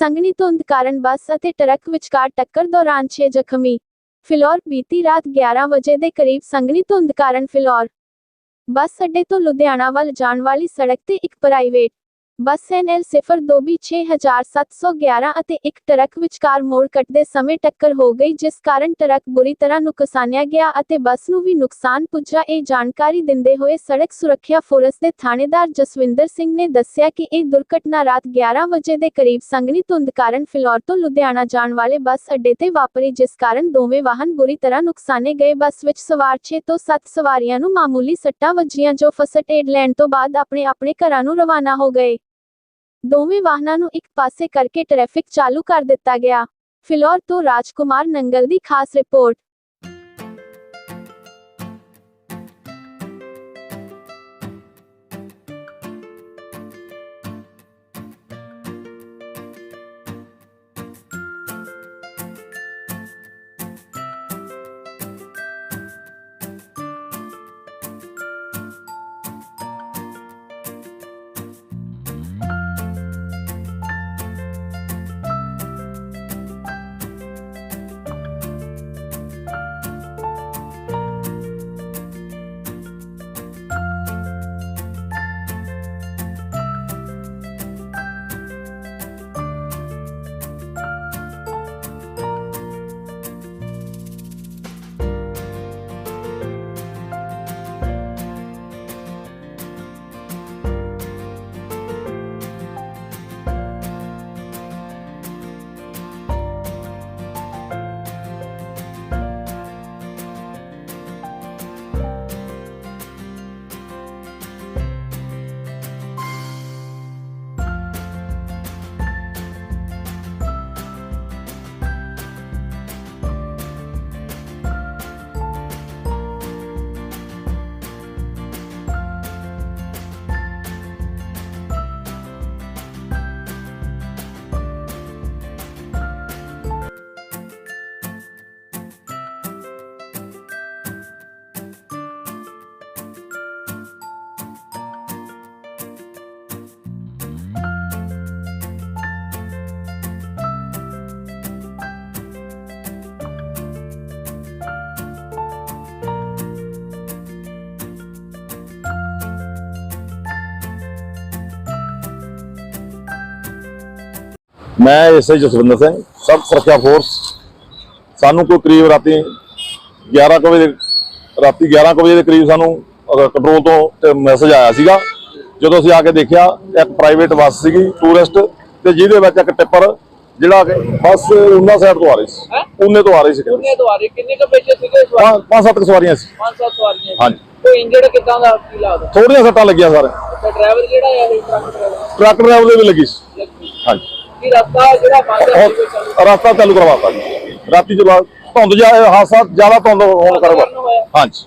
ਸੰਘਣੀ ਧੁੰਦ ਕਾਰਨ ਬੱਸ ਅਤੇ ਟਰੱਕ ਵਿਚਕਾਰ ਟੱਕਰ ਦੌਰਾਨ 6 ਜ਼ਖਮੀ। ਫਿਲੌਰ ਬੀਤੀ ਰਾਤ 11 ਵਜੇ ਦੇ ਕਰੀਬ ਸੰਘਣੀ ਧੁੰਦ ਕਾਰਨ ਫਿਲੌਰ ਬੱਸ ਅੱਡੇ ਤੋਂ ਲੁਧਿਆਣਾ ਵੱਲ ਜਾਣ ਵਾਲੀ ਸੜਕ ਤੇ ਇੱਕ ਪ੍ਰਾਈਵੇਟ ਬੱਸ NL 02B 6711 ਅਤੇ ਇੱਕ ਟਰੱਕ ਵਿਚਕਾਰ ਮੋੜ ਕੱਟਦੇ ਸਮੇਂ ਟੱਕਰ ਹੋ ਗਈ, ਜਿਸ ਕਾਰਨ ਟਰੱਕ ਬੁਰੀ ਤਰ੍ਹਾਂ ਨੁਕਸਾਨਿਆ ਗਿਆ ਅਤੇ ਬੱਸ ਨੂੰ ਵੀ ਨੁਕਸਾਨ ਪੁੱਜਾ। ਇਹ ਜਾਣਕਾਰੀ ਦਿੰਦੇ ਹੋਏ ਸੜਕ ਸੁਰੱਖਿਆ ਫੋਰਸ ਦੇ ਥਾਣੇਦਾਰ ਜਸਵਿੰਦਰ ਸਿੰਘ ਨੇ ਦੱਸਿਆ ਕਿ ਇਹ ਦੁਰਘਟਨਾ ਰਾਤ 11 ਵਜੇ ਦੇ ਕਰੀਬ ਸੰਘਣੀ ਧੁੰਦ ਕਾਰਨ ਫਿਲੌਰ ਤੋਂ ਲੁਧਿਆਣਾ ਜਾਣ ਵਾਲੇ ਬੱਸ ਅੱਡੇ ਤੇ ਵਾਪਰੀ, ਜਿਸ ਕਾਰਨ ਦੋਵੇਂ ਵਾਹਨ ਬੁਰੀ ਤਰ੍ਹਾਂ ਨੁਕਸਾਨੇ ਗਏ। ਬੱਸ ਵਿੱਚ ਸਵਾਰ 6 ਤੋਂ 7 ਸਵਾਰੀਆਂ ਨੂੰ ਮਾਮੂਲੀ ਸੱਟਾਂ ਵੱਜੀਆਂ, ਜੋ ਫਸਟ ਏਡ ਲੈਣ ਤੋਂ ਬਾਅਦ ਆਪਣੇ ਆਪਣੇ ਘਰਾਂ ਨੂੰ ਰਵਾਨਾ ਹੋ ਗਏ। ਦੋਵੇਂ ਵਾਹਨਾਂ ਨੂੰ ਇੱਕ ਪਾਸੇ ਕਰਕੇ ਟ੍ਰੈਫਿਕ ਚਾਲੂ ਕਰ ਦਿੱਤਾ ਗਿਆ। ਫਿਲੌਰ ਤੋਂ ਰਾਜਕੁਮਾਰ ਨੰਗਲ ਦੀ ਖਾਸ ਰਿਪੋਰਟ। ਮੈਂ ਐਸਆਈ ਜਸਵਿੰਦਰ ਸਿੰਘ ਸਬ ਸੁਰੱਖਿਆ ਫੋਰਸ ਸਾਨੂੰ ਕੋਈ ਕਰੀਬ ਰਾਤੀ 11 ਕੁ ਵਜੇ ਰਾਤੀ 11 ਕੁ ਵਜੇ ਦੇ ਕਰੀਬ ਸਾਨੂੰ ਕੰਟਰੋਲ ਤੋਂ ਮੈਸੇਜ ਆਇਆ ਸੀਗਾ। ਜਦੋਂ ਅਸੀਂ ਆ ਕੇ ਦੇਖਿਆ ਇੱਕ ਪ੍ਰਾਈਵੇਟ ਬੱਸ ਸੀਗੀ ਟੂਰਿਸਟ ਤੇ ਜਿਹਦੇ ਵਿੱਚ ਇੱਕ ਟਿੱਪਰ ਜਿਹੜਾ ਬੱਸ ਉਹਨਾਂ ਸਾਈਡ ਤੋਂ ਆ ਰਹੀ ਸੀ? ਉਹਨੇ ਤੋਂ ਆ ਰਹੀ ਸੀ। ਕਿੰਨੇ ਤੋਂ ਆ ਰਹੇ। ਕਿੰਨੇ ਕੁ ਬੱਚੇ ਸੀਗੇ ਪੰਜ ਸੱਤ ਸਵਾਰੀਆਂ ਸੀ। ਪੰਜ ਸੱਤ ਸਵਾਰੀਆਂ ਹਾਂਜੀ। ਕੋਈ ਇੰਜਰਡ ਕਿਦਾਂ ਦਾ ਕੀ ਲੱਗਦਾ? ਥੋੜੀਆਂ ਸੱਟਾਂ ਲੱਗੀਆਂ ਸਾਰੇ। ਤੇ ਡਰਾਈਵਰ ਜਿਹੜਾ ਹੈ ਇਹ ਟਰੱਕ ਡਰਾਈਵਰ ਟਰੱਕ ਡਰਾਈਵਰ ਦੇ ਵੀ ਲੱਗੀ ਸੀ। ਹਾਂਜੀ। ਕੀ ਰਸਤਾ ਜਿਹੜਾ ਬੰਦ ਹੈ ਕੋਈ ਚੱਲ ਹੋਰ ਰਸਤਾ ਚਾਲੂ ਕਰਵਾਤਾ ਜੀ। ਰਾਤੀ ਜਦੋਂ ਧੁੰਦ ਜਾ ਹਾਦਸਾ ਜ਼ਿਆਦਾ ਧੁੰਦ ਹੋਣ ਕਰਕੇ। ਹਾਂਜੀ।